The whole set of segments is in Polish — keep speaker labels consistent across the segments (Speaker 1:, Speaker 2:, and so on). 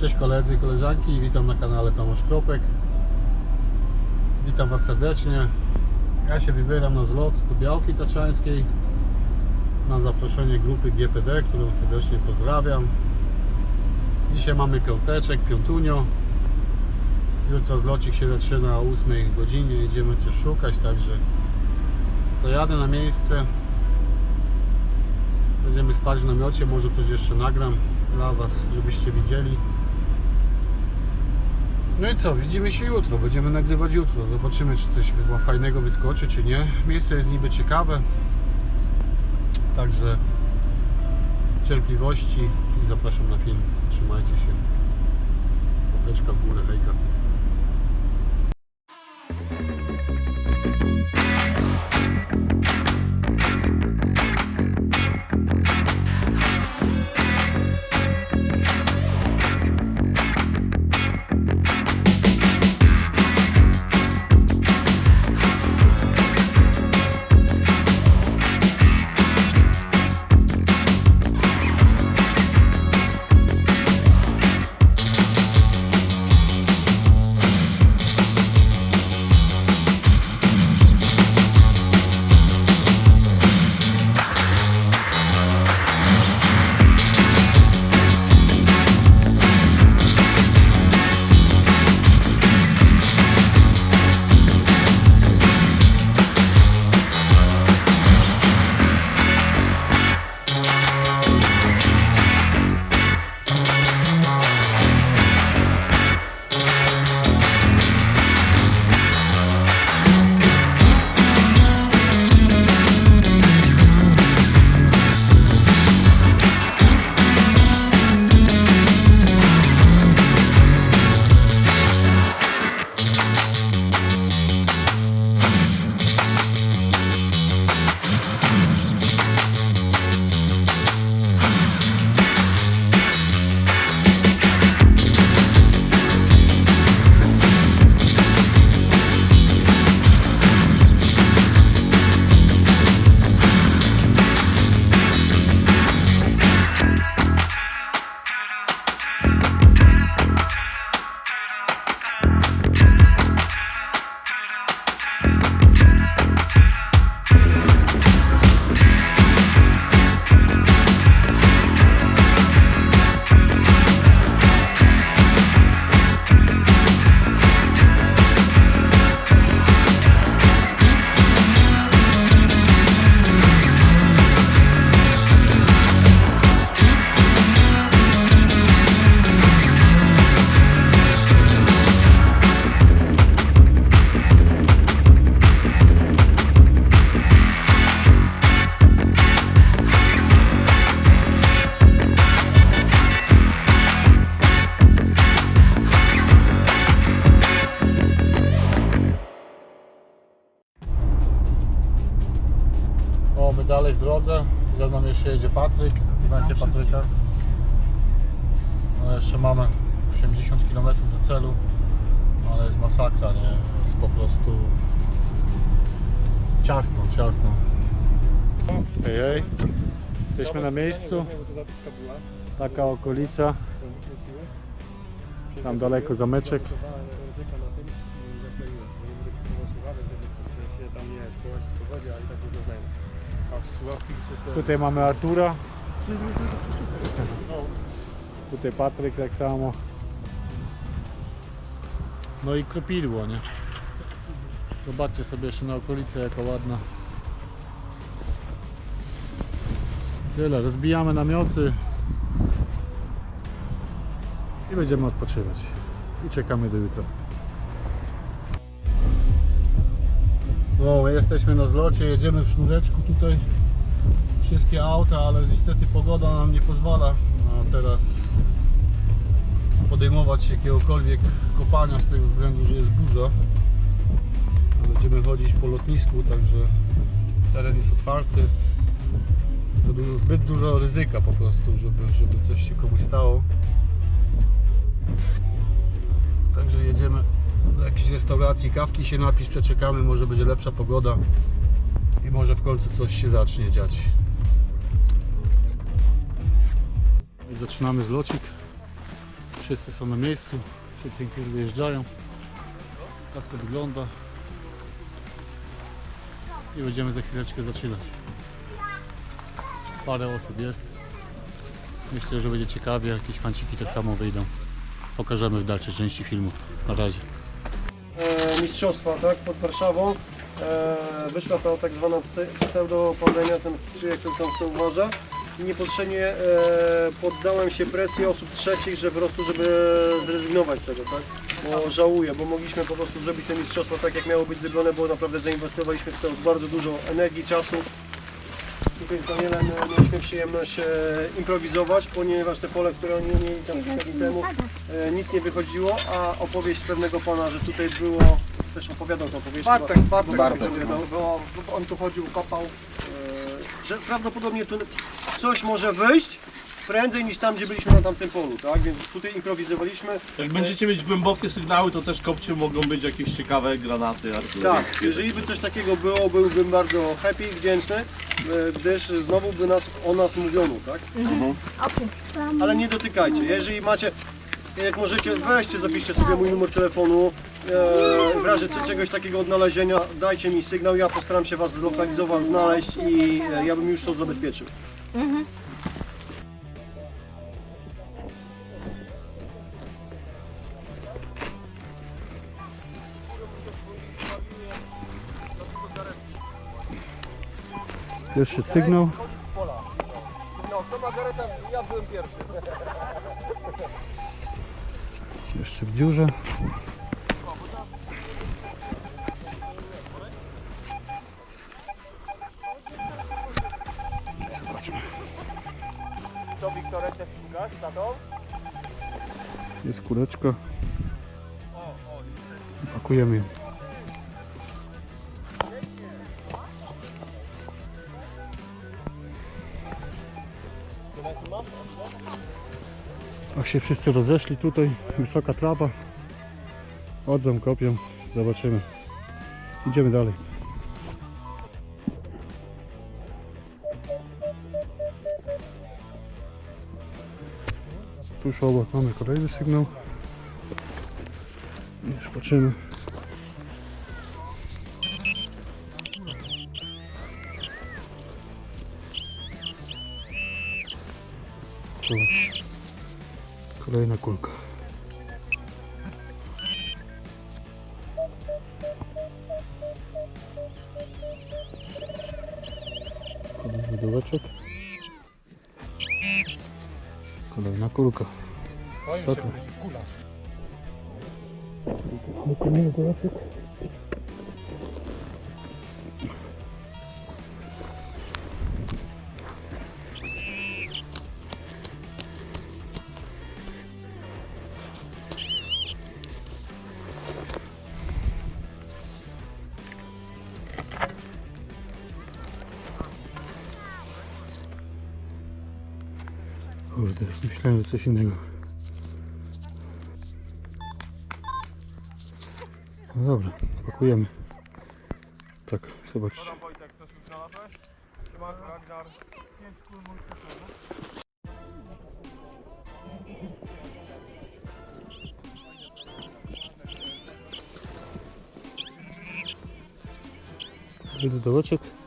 Speaker 1: Cześć koledzy i koleżanki, witam na kanale Tomasz Kropek. Witam Was serdecznie. Ja się wybieram na zlot do Białki Taczańskiej na zaproszenie grupy GPD, którą serdecznie pozdrawiam. Dzisiaj mamy piąteczek, piątunio. Jutro zlocik się zaczyna o 8 godzinie, jedziemy coś szukać, także to jadę na miejsce. Będziemy spać w namiocie, może coś jeszcze nagram dla Was, żebyście widzieli. No i co, widzimy się jutro, będziemy nagrywać jutro. Zobaczymy, czy coś fajnego wyskoczy, czy nie. Miejsce jest niby ciekawe. Także cierpliwości i zapraszam na film. Trzymajcie się. Łapeczka w górę, hejka. Jedzie Patryk. Znacie Patryka? No jeszcze mamy 80 km do celu. Ale jest masakra, nie? Jest po prostu ciasno, ciasno. Hej. Jesteśmy na miejscu. Taka okolica. Tam daleko zameczek. Tutaj mamy Artura. Tutaj Patryk tak samo. No i kropidło, nie? Zobaczcie sobie jeszcze na okolicę jaka ładna. Tyle, rozbijamy namioty i będziemy odpoczywać. I czekamy do jutra. No, my jesteśmy na zlocie, jedziemy w sznureczku tutaj. Wszystkie auta, ale niestety pogoda nam nie pozwala teraz podejmować jakiegokolwiek kopania z tego względu, że jest burza. Będziemy chodzić po lotnisku, także teren jest otwarty. Za dużo, zbyt dużo ryzyka po prostu, żeby, żeby coś się komuś stało. Także jedziemy jakiejś restauracji, kawki się napić, przeczekamy, może będzie lepsza pogoda i może w końcu coś się zacznie dziać. I zaczynamy zlocik. Wszyscy są na miejscu, wszyscy niektórzy wyjeżdżają. Tak to wygląda. I będziemy za chwileczkę zaczynać. Parę osób jest. Myślę, że będzie ciekawie, jakieś fanciki tak samo wyjdą. Pokażemy w dalszej części filmu. Na razie.
Speaker 2: Mistrzostwa tak, pod Warszawą. E, wyszła ta tak zwana pseudopandemia, ten czy jak to tam kto uważa. I niepotrzebnie e, poddałem się presji osób trzecich, że po prostu, żeby zrezygnować z tego, tak? Bo żałuję, bo mogliśmy po prostu zrobić te mistrzostwa tak, jak miało być zrobione, bo naprawdę zainwestowaliśmy w to bardzo dużo energii, czasu. Tutaj z Danielem mieliśmy przyjemność e, improwizować, ponieważ te pole, które oni mieli tam kilka dni temu, e, nic nie wychodziło, a opowieść pewnego pana, że tutaj było, też opowiadał tą opowieść.
Speaker 3: Bartek,
Speaker 2: chyba-
Speaker 3: Bartek,
Speaker 2: Bartek
Speaker 3: Bartek
Speaker 2: opowiadał,
Speaker 3: było, on tu chodził, kopał.
Speaker 2: e, że prawdopodobnie tu coś może wyjść prędzej niż tam, gdzie byliśmy na tamtym polu, tak? Więc tutaj improwizowaliśmy.
Speaker 4: Jak będziecie mieć głębokie sygnały, to też kopcie mogą być jakieś ciekawe granaty
Speaker 2: Tak,
Speaker 4: artyleryjskie.
Speaker 2: jeżeli by coś takiego było, byłbym bardzo happy i wdzięczny, e, gdyż znowu by nas, o nas mówiono, tak? Ale nie dotykajcie. Jeżeli macie, jak możecie, weźcie, zapiszcie sobie mój numer telefonu. E, c- czegoś takiego odnalezienia, dajcie mi sygnał, ja postaram się Was zlokalizować, znaleźć i e, ja bym już to zabezpieczył.
Speaker 1: Pierwszy sygnał.
Speaker 3: No, to ja byłem pierwszy.
Speaker 1: Jeszcze w dziurze.
Speaker 3: To Wiktorek też szukasz, tatą?
Speaker 1: Jest kuleczka. Pakujemy ją. Jak się wszyscy rozeszli tutaj, wysoka trawa. Chodzą, kopią, zobaczymy. Idziemy dalej. Tuż obok mamy kolejny sygnał. Już patrzymy. Kolejna kulka. Kulka. Co to? Kolejny dołeczek. Że coś innego. No dobra, pakujemy. Tak, zobacz.
Speaker 3: Wojtek, coś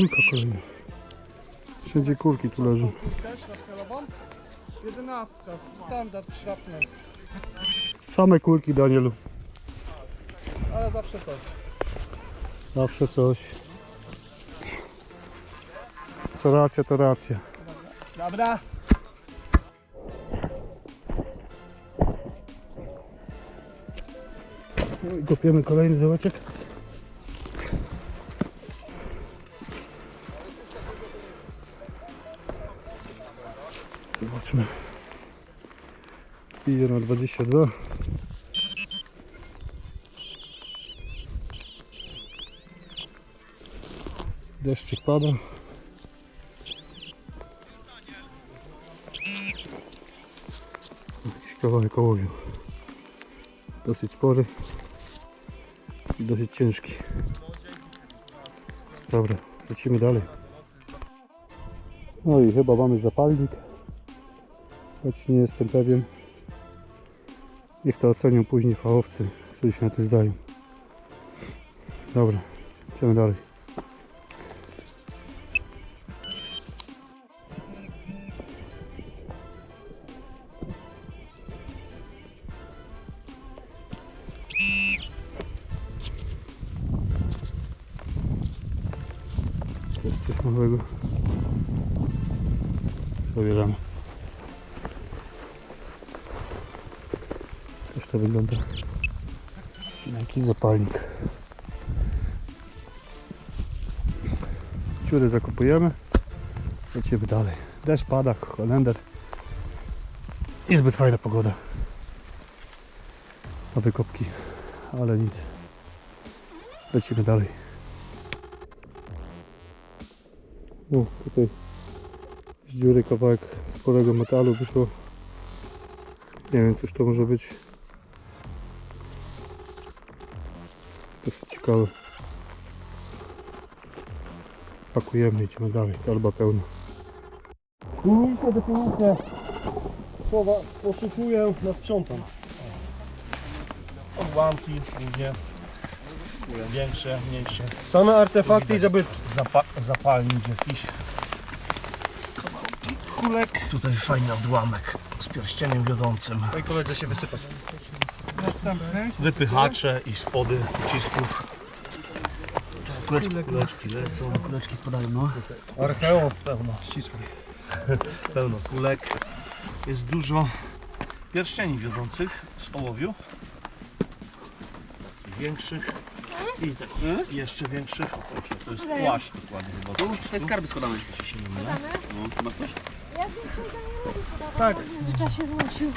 Speaker 1: Kulka kolejna. Wszędzie kulki tu leżą.
Speaker 3: Jedenastka, standard szrapnel,
Speaker 1: Same kulki, Danielu.
Speaker 3: ale zawsze coś.
Speaker 1: Zawsze coś. Co racja, to racja.
Speaker 3: Dobra.
Speaker 1: No i kopiemy kolejny dołeczek. Idzie na 22. Deszczyk pada. Jakiś kawałek ołowiu. Dosyć spory i dosyć ciężki. Dobra, lecimy dalej. No i chyba mamy zapalnik, choć nie jestem pewien. Niech to ocenią później fachowcy, którzy się na tym zdają. Dobra, idziemy dalej. To jest coś małego. Zabieramy. To wygląda. na Jakiś zapalnik. Dziury zakupujemy. Lecimy dalej. Deszcz pada, kolender. Niezbyt fajna pogoda. Na wykopki, ale nic. Lecimy dalej. No, tutaj z dziury kawałek sporego metalu wyszło. Nie wiem, cóż to może być. Ciekawe. Pakujemy, idziemy dalej. Torba pełna.
Speaker 2: Linijkę definicja słowa poszukuję na sprzątam.
Speaker 4: Odłamki głównie. Większe, mniejsze.
Speaker 2: Same artefakty i zabytki.
Speaker 4: Zapa zapalnik jakiś. Kulek. Tutaj fajny odłamek z pierścieniem wiodącym.
Speaker 2: Oj koledze się wysypać.
Speaker 4: Wypychacze i spody ucisków. Kuleczki, kuleczki lecą.
Speaker 1: Kuleczki spadają, no.
Speaker 2: Archeo.
Speaker 4: Pełno,
Speaker 2: Ścisłe.
Speaker 4: pełno kulek. Jest dużo pierścieni wiodących z ołowiu. Większych i tak, jeszcze większych. To jest płaszcz dokładnie chyba. Tu
Speaker 1: Tutaj skarby składamy.
Speaker 5: Ja
Speaker 1: Masz coś?
Speaker 5: większego nie lubię podawać,
Speaker 2: Tak.
Speaker 5: w międzyczasie znosił.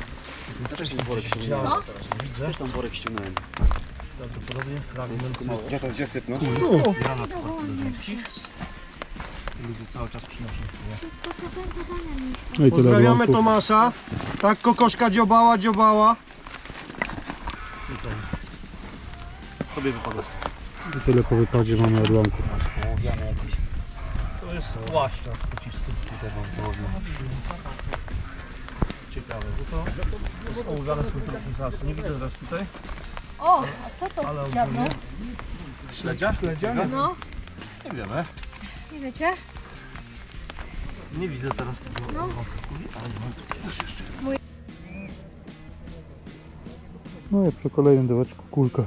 Speaker 1: Też jest worek
Speaker 4: ściągnąłem.
Speaker 5: Co?
Speaker 1: Też tam worek ściągnąłem.
Speaker 4: Prawdopodobnie fragment
Speaker 1: Ja to gdzie sypnę?
Speaker 4: granat wiodących. Ludzie cały czas przynoszą.
Speaker 5: Mi
Speaker 1: No i tyle
Speaker 2: Pozdrawiamy. Tomasza. Tak, kokoszka dziobała, dziobała.
Speaker 4: Tutaj. Tobie wypadło.
Speaker 1: I tyle po wypadzie mamy odłamków.
Speaker 4: To jest płaszcz z pocisków. Tutaj mam założone. Ciekawe, bo to jest ołowiane swój trochę Nie widzę teraz tutaj,
Speaker 5: O, a co to
Speaker 4: ale. Śledzia? Śledzia?
Speaker 5: No,
Speaker 4: Nie wiemy.
Speaker 5: nie wiecie?
Speaker 4: Nie widzę teraz tego.
Speaker 5: No.
Speaker 4: Ale mam tu też jeszcze.
Speaker 1: No i przy kolejnym daweczku kulka.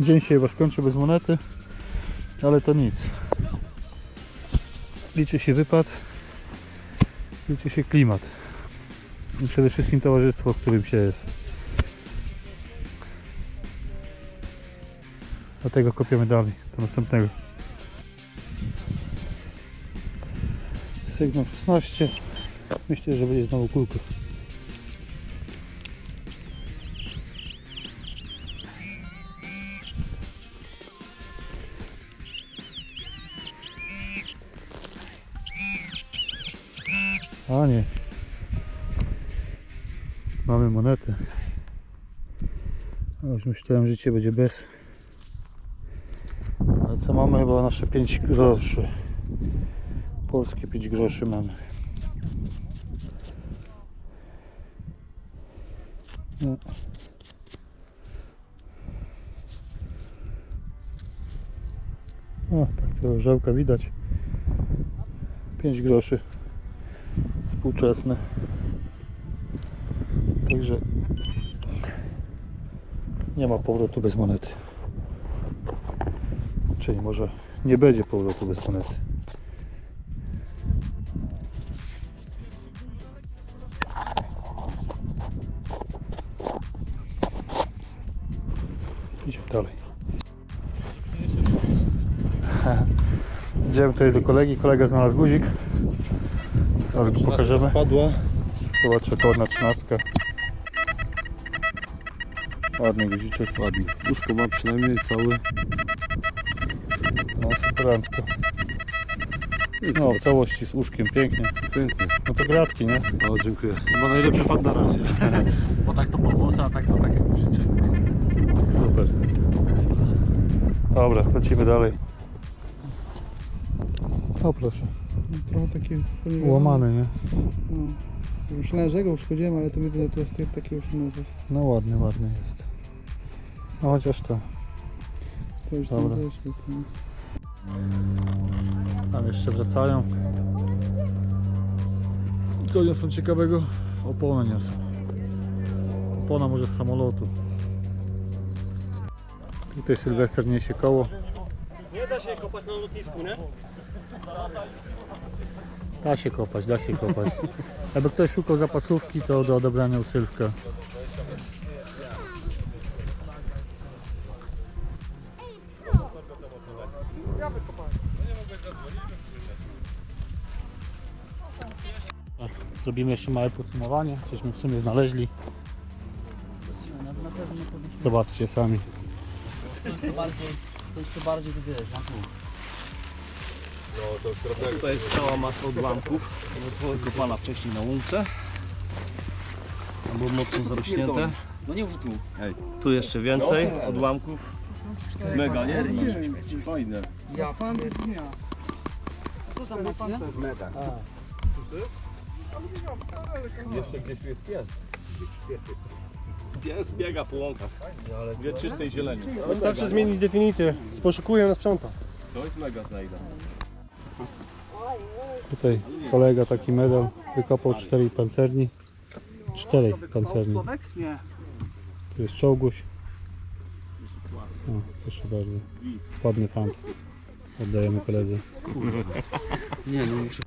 Speaker 1: Dzień się chyba skończy bez monety, ale to nic. Liczy się wypad, liczy się klimat przede wszystkim towarzystwo, w którym się jest. Dlatego kopiemy dalej, do następnego. Sygnał 16. Myślę, że będzie znowu kulka. Myślałem, że życie będzie bez. Ale co mamy? Chyba nasze 5 groszy. Polskie 5 groszy mamy. No. O, tak to orzełka widać. 5 groszy. Współczesne. Także nie ma powrotu bez monety. Czyli może nie będzie powrotu bez monety. Idziemy dalej. Idziemy tutaj do kolegi. Kolega znalazł guzik. Zaraz go pokażemy.
Speaker 2: Padła.
Speaker 1: Zobacz, rekordna trzynastka. Ładny guziczek, ładny.
Speaker 6: Łóżko ma przynajmniej cały.
Speaker 1: No superancko. No w całości z łóżkiem, pięknie.
Speaker 6: Piękny.
Speaker 1: No to gratki, nie?
Speaker 6: O, dziękuję. Ma najlepszy fan na razie.
Speaker 4: Bo tak to podłosa, a tak to tak życie.
Speaker 1: Super. Dobra, lecimy dalej. O proszę,
Speaker 7: Trochę takie
Speaker 1: łamany, nie?
Speaker 7: No. Myślałem, że go uszkodziłem, ale to widzę, że to jest tak- takie uszkodzone. To,
Speaker 1: No ładny, ładny jest. No chociaż to.
Speaker 7: to już
Speaker 1: Dobra. tam jeszcze wracają. Co niosą ciekawego? Oponę niosą. Opona może z samolotu. Tutaj Sylwester niesie koło.
Speaker 2: Nie da się kopać na lotnisku, nie?
Speaker 1: Da się kopać, da się kopać. Jakby ktoś szukał zapasówki, to do odebrania u Sylwka. Zrobimy jeszcze małe podsumowanie, cośmy w sumie znaleźli. Zobaczcie sami.
Speaker 4: To jest cała masa odłamków. Wykopana wcześniej na łące. Było mocno zarośnięte.
Speaker 3: No nie użytu. Ej.
Speaker 4: Tu jeszcze więcej odłamków. Mega, nie? Fajne.
Speaker 7: Ja fan dnia.
Speaker 3: Jeszcze gdzieś tu jest pies.
Speaker 4: Pies biega po łąkach. Wie czystej zieleni.
Speaker 2: Wystarczy zmienić definicję. Poszukuję na sprząta.
Speaker 3: To jest mega znajda.
Speaker 1: Tutaj kolega taki medal wykopał cztery pancerni. Cztery pancerni.
Speaker 7: Nie.
Speaker 1: Tu jest czołguś. O, proszę bardzo. Ładny fant. Oddajemy koledze.
Speaker 4: Nie, no muszę.